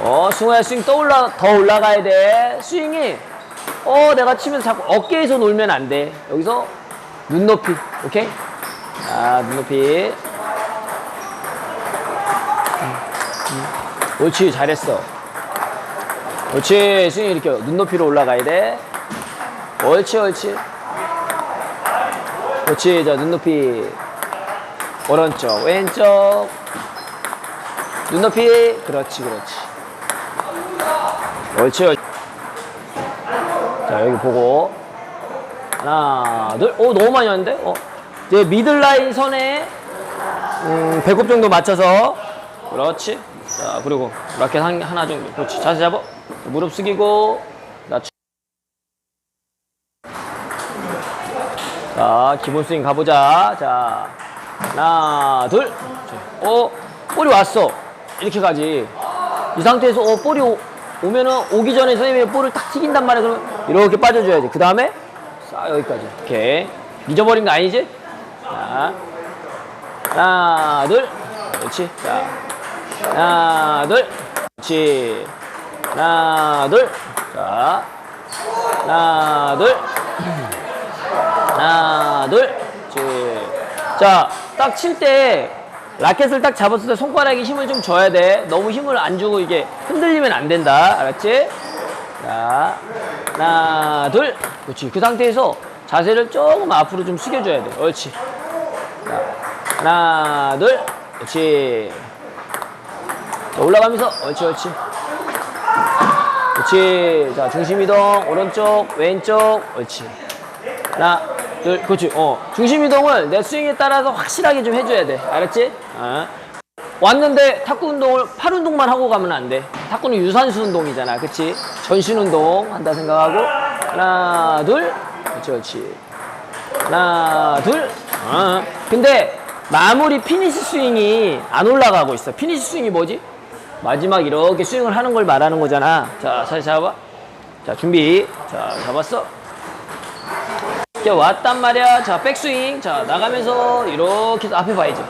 어, 승호야 스윙 더 올라 더 올라가야 돼. 스윙이 어, 내가 치면서 자꾸 어깨에서 놀면 안 돼. 여기서 눈높이. 오케이? 아, 눈높이. 음, 음. 옳지, 잘했어. 옳지, 스윙 이렇게 눈높이로 올라가야 돼. 옳지, 옳지. 옳지, 자, 눈높이. 오른쪽, 왼쪽. 눈높이. 그렇지, 그렇지. 옳지, 옳지. 자, 여기 보고. 하나, 둘. 오, 너무 많이 왔는데? 어. 이제 미들라인 선에, 음, 배꼽 정도 맞춰서. 그렇지. 자, 그리고 라켓 한, 하나 정도. 그렇지. 자세 잡아. 무릎 숙이고. 낮춰. 자, 기본 스윙 가보자. 자, 하나, 둘. 어, 볼이 왔어. 이렇게 가지. 이 상태에서 어, 볼이 오, 오면은 오기 전에 선생님이 볼을 딱 튀긴단 말이야. 그러면 이렇게 빠져줘야지. 그 다음에 싹 여기까지. 이렇게. 잊어버린 거 아니지? 자, 하나, 둘. 그렇지. 자, 하나, 둘. 그렇지. 하나, 둘. 자, 하나, 둘. 하나, 둘. 그렇지. 자, 딱 칠 때 라켓을 딱 잡았을 때 손가락에 힘을 좀 줘야 돼. 너무 힘을 안 주고 이게 흔들리면 안 된다. 알았지? 자, 하나, 둘. 그렇지. 그 상태에서 자세를 조금 앞으로 좀 숙여줘야 돼. 옳지. 자, 하나, 둘. 그렇지. 자, 올라가면서 옳지, 옳지. 그렇지. 자, 중심 이동. 오른쪽, 왼쪽. 옳지. 하나, 둘, 그렇지. 어. 중심 이동을 내 스윙에 따라서 확실하게 좀 해줘야 돼. 알았지? 어. 왔는데 탁구 운동을 팔 운동만 하고 가면 안 돼. 탁구는 유산수 운동이잖아. 그치? 전신 운동 한다 생각하고. 하나, 둘. 그렇지, 그렇지. 하나, 둘. 어. 근데 마무리 피니시 스윙이 안 올라가고 있어. 피니시 스윙이 뭐지? 마지막 이렇게 스윙을 하는 걸 말하는 거잖아. 자, 다시 잡아. 자, 준비. 자, 잡았어. 이렇게 왔단 말이야. 자, 백스윙. 자, 나가면서 이렇게 앞에 봐야지.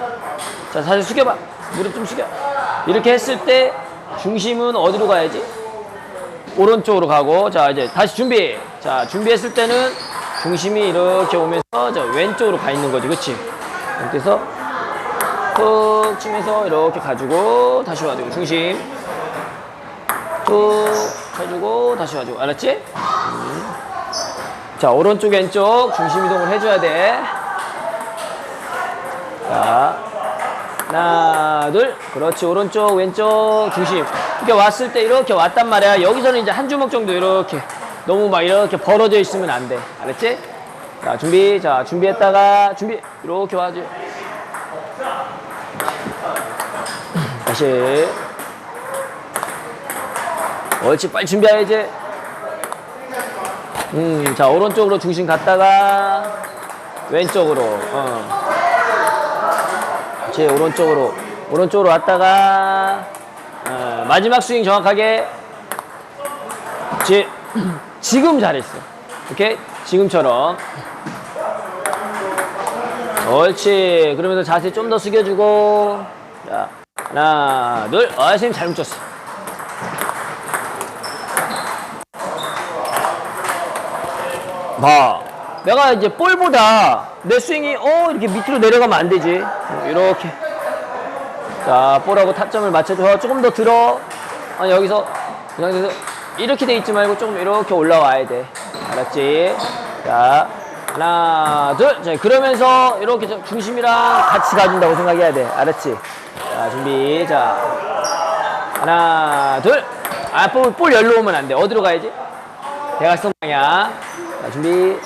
자, 다시 숙여봐. 무릎 좀 숙여. 이렇게 했을 때 중심은 어디로 가야지? 오른쪽으로 가고. 자, 이제 다시 준비. 자, 준비했을 때는 중심이 이렇게 오면서 저 왼쪽으로 가 있는 거지. 그치? 이렇게 해서 툭 치면서 이렇게 가지고 다시 와주고. 중심. 툭 쳐주고 다시 와주고. 알았지? 자, 오른쪽, 왼쪽 중심 이동을 해줘야 돼. 자, 하나, 둘. 그렇지. 오른쪽, 왼쪽 중심. 이렇게 왔을 때 이렇게 왔단 말이야. 여기서는 이제 한 주먹 정도 이렇게. 너무 막 이렇게 벌어져 있으면 안 돼. 알았지? 자, 준비. 자, 준비했다가 준비. 이렇게 와줘. 다시. 옳지. 빨리 준비해야지. 음, 자, 오른쪽으로 중심 갔다가, 왼쪽으로, 어. 그렇지, 오른쪽으로, 오른쪽으로 왔다가, 어, 마지막 스윙 정확하게, 그렇지, 지금 잘했어. 오케이? 지금처럼. 옳지. 그러면서 자세 좀 더 숙여주고, 자, 하나, 둘, 아, 선생님 잘 묻혔어. 봐. 내가 이제 볼보다 내 스윙이 어 이렇게 밑으로 내려가면 안 되지. 이렇게. 자, 볼하고 타점을 맞춰줘. 조금 더 들어. 아니 여기서 이 상태에서 이렇게 돼 있지 말고 조금 이렇게 올라와야 돼. 알았지? 자, 하나, 둘. 자, 그러면서 이렇게 좀 중심이랑 같이 가준다고 생각해야 돼. 알았지? 자, 준비. 자, 하나, 둘. 아, 볼, 볼 열로 오면 안 돼. 어디로 가야지? 대각선 방향. 자, 준비.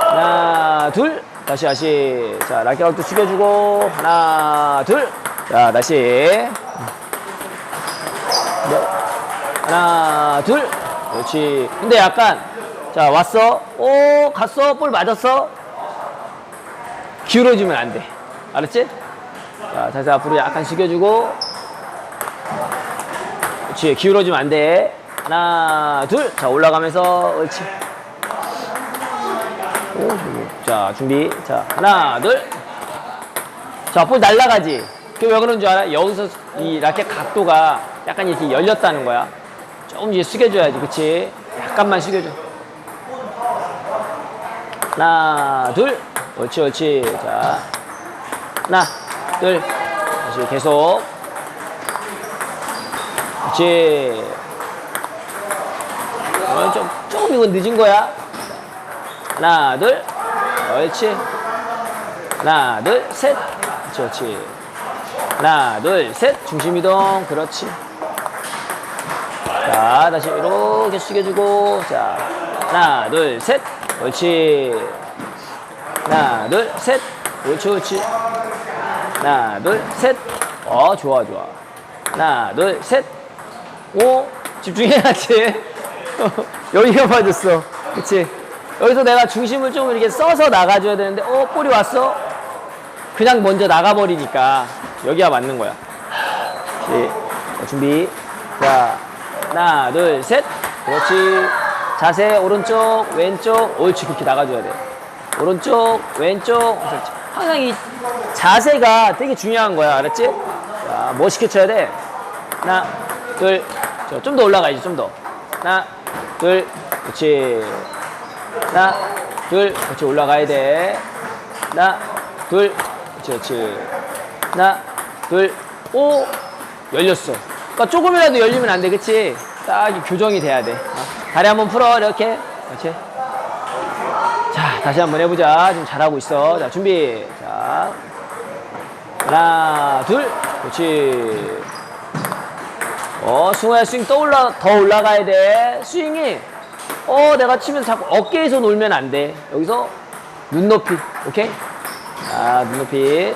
하나, 둘. 다시, 다시. 자, 라켓각도 숙여주고. 하나, 둘. 자, 다시. 네. 하나, 둘. 그렇지. 근데 약간, 자, 왔어. 오, 갔어. 볼 맞았어. 기울어지면 안 돼. 알았지? 자, 다시 앞으로 약간 숙여주고. 그렇지. 기울어지면 안 돼. 하나, 둘. 자, 올라가면서. 옳지. 오, 자, 준비. 자, 하나, 둘. 자, 볼 날라가지. 그게 왜 그런 줄 알아? 여기서 이 라켓 각도가 약간 이렇게 열렸다는 거야. 좀 이제 숙여줘야지, 그치? 약간만 숙여줘. 하나, 둘. 옳지, 옳지. 자. 하나, 둘. 다시 계속. 그렇지. 어, 좀, 조금 이건 늦은 거야. 하나, 둘. 옳지. 하나, 둘, 셋. 그렇지. 하나, 둘, 셋. 중심 이동. 그렇지. 자, 다시 이렇게 숙여주고. 자, 하나, 둘, 셋. 옳지. 하나, 둘, 셋. 옳지, 옳지. 하나, 둘, 셋. 어, 좋아, 좋아. 하나, 둘, 셋. 오, 집중해야지. 여기가 빠졌어. 그치? 여기서 내가 중심을 좀 이렇게 써서 나가줘야 되는데, 어, 볼이 왔어? 그냥 먼저 나가버리니까 여기가 맞는 거야. 네. 자, 준비. 자, 하나, 둘, 셋. 그렇지. 자세, 오른쪽, 왼쪽. 옳지. 그렇게 나가줘야 돼. 오른쪽, 왼쪽. 그렇지. 항상 이 자세가 되게 중요한 거야. 알았지? 자, 멋있게 쳐야 돼. 하나, 둘. 좀 더 올라가야지, 좀 더. 하나, 둘. 그렇지. 하나, 둘. 그렇지. 올라가야 돼. 하나, 둘. 그렇지. 하나, 둘, 오, 열렸어. 그러니까 조금이라도 열리면 안 돼, 그치? 딱이 교정이 돼야 돼. 어. 다리 한번 풀어, 이렇게. 그렇지? 자, 다시 한번 해보자. 지금 잘하고 있어. 자, 준비. 자, 하나, 둘, 그렇지. 어, 승호야, 스윙 또 올라, 더 올라가야 돼. 스윙이, 어, 내가 치면서 자꾸 어깨에서 놀면 안 돼. 여기서 눈높이, 오케이? 자, 눈높이.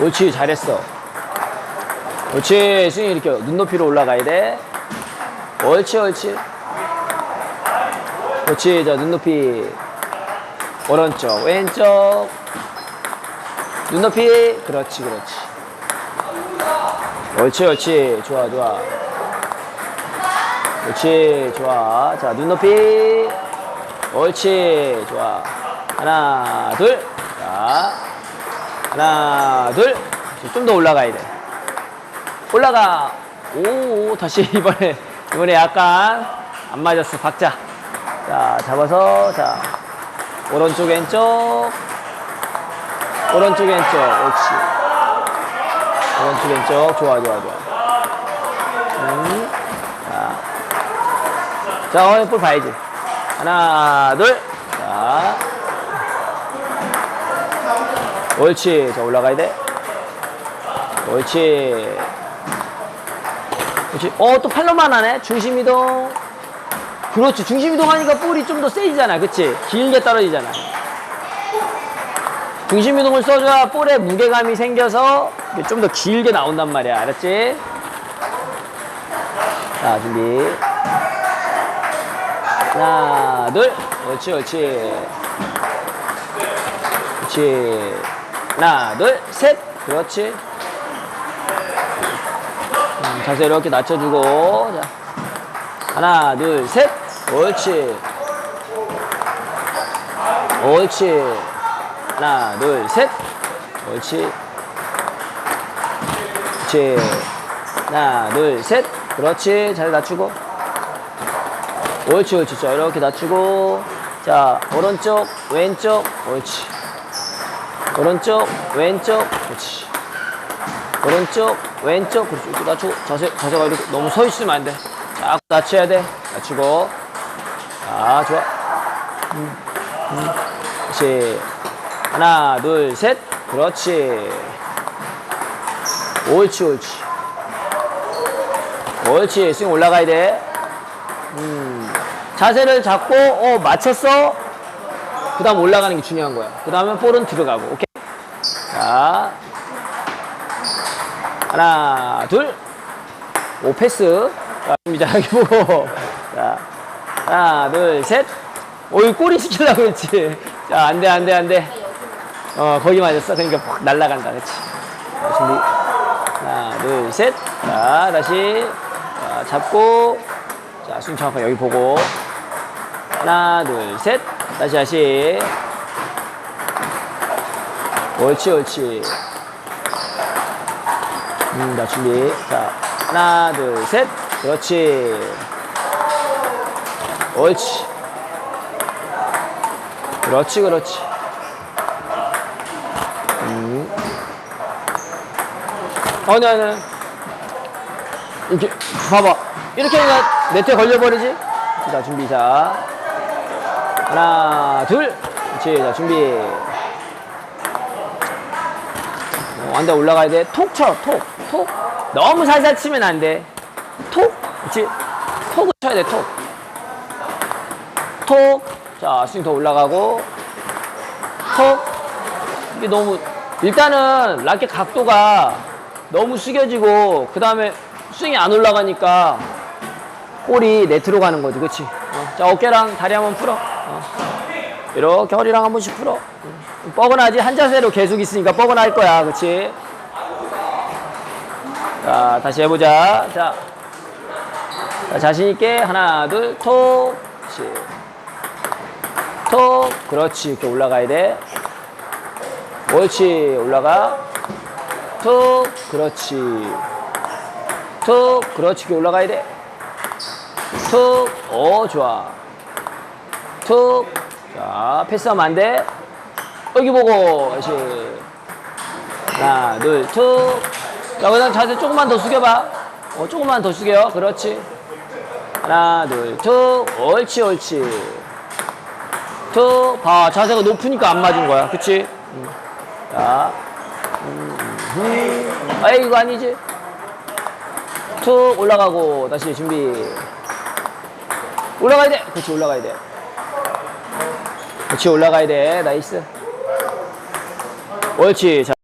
옳지 잘했어. 옳지 스윙 이렇게 눈높이로 올라가야 돼. 옳지 옳지. 옳지 자 눈높이. 오른쪽 왼쪽. 눈높이. 그렇지 그렇지. 옳지 옳지. 좋아 좋아 옳지 좋아 자 눈높이 옳지 좋아 하나 둘 자 하나, 둘. 좀 더 올라가야 돼. 올라가. 오, 다시 이번에, 이번에 약간 안 맞았어. 박자. 자, 잡아서, 자. 오른쪽, 왼쪽. 오른쪽, 왼쪽. 옳지. 오른쪽, 왼쪽. 좋아, 좋아, 좋아. 자. 자, 어, 볼 봐야지. 하나, 둘. 자. 옳지. 자, 올라가야 돼. 옳지. 그렇지. 어, 또 팔로만 하네. 중심 이동. 그렇지. 중심 이동하니까 볼이 좀 더 세지잖아. 그치? 길게 떨어지잖아. 중심 이동을 써줘야 볼에 무게감이 생겨서 좀 더 길게 나온단 말이야. 알았지? 자, 준비. 하나, 둘. 옳지, 옳지. 그렇지. 하나, 둘, 셋. 그렇지. 음, 자세 이렇게 낮춰주고. 자. 하나, 둘, 셋. 옳지. 옳지. 하나, 둘, 셋. 옳지. 그렇지. 하나, 둘, 셋. 그렇지. 자세 낮추고. 옳지, 옳지. 자, 이렇게 낮추고. 자, 오른쪽, 왼쪽. 옳지. 오른쪽, 왼쪽, 그렇지. 오른쪽, 왼쪽, 그렇지. 이렇게 낮추고, 자세, 자세가 이렇게 너무 서 있으면 안 돼. 자, 낮춰야 돼. 낮추고. 자, 좋아. 음, 음. 그렇지. 하나, 둘, 셋. 그렇지. 옳지, 옳지. 옳지. 스윙 올라가야 돼. 음. 자세를 잡고, 어, 맞췄어? 그 다음 올라가는 게 중요한 거야. 그 다음에 볼은 들어가고. 오케이? 자. 하나, 둘. 오, 패스. 자, 준비 잘하게 보고. 자. 하나, 둘, 셋. 오, 이 꼬리 시키려고 그랬지. 자, 안 돼, 안 돼, 안 돼. 어, 거기 맞았어. 그러니까 팍 날아간다. 그렇지. 하나, 둘, 셋. 자, 다시. 자, 잡고. 자, 숨 정확하게 여기 보고. 하나, 둘, 셋. 다시, 다시. 옳지, 옳지. 음, 자, 준비. 자, 하나, 둘, 셋. 그렇지. 옳지. 그렇지, 그렇지. 음. 아니, 아니. 이렇게, 봐봐. 이렇게 그냥 네트에 걸려버리지? 자, 준비. 자. 하나, 둘. 그렇지. 자, 준비. 어, 안돼 올라가야 돼. 톡 쳐, 톡, 톡. 너무 살살 치면 안 돼. 톡, 그렇지. 톡을 쳐야 돼, 톡. 톡. 자, 스윙 더 올라가고. 톡. 이게 너무 일단은 라켓 각도가 너무 숙여지고 그 다음에 스윙이 안 올라가니까 볼이 네트로 가는 거지, 그렇지? 어. 자, 어깨랑 다리 한번 풀어. 어. 이렇게 허리랑 한 번씩 풀어. 음. 뻐근하지? 한 자세로 계속 있으니까 뻐근할 거야, 그렇지? 자, 다시 해보자. 자, 자 자신 있게 하나, 둘, 톡, 그렇지. 톡, 그렇지. 이렇게 올라가야 돼. 옳지, 올라가. 톡, 그렇지. 톡, 그렇지. 이렇게 올라가야 돼. 툭, 오, 좋아. 툭, 자, 패스하면 안 돼. 여기 보고, 다시. 하나, 둘, 툭. 자, 그 다음 자세 조금만 더 숙여봐. 어, 조금만 더 숙여. 그렇지. 하나, 둘, 툭. 옳지, 옳지. 툭. 봐, 자세가 높으니까 안 맞은 거야. 그치? 음. 자. 음, 음. 아이, 이거 아니지? 툭 올라가고 다시 준비 올라가야 돼. 그렇지 올라가야 돼. 그렇지 올라가야 돼. 나이스. 옳지 자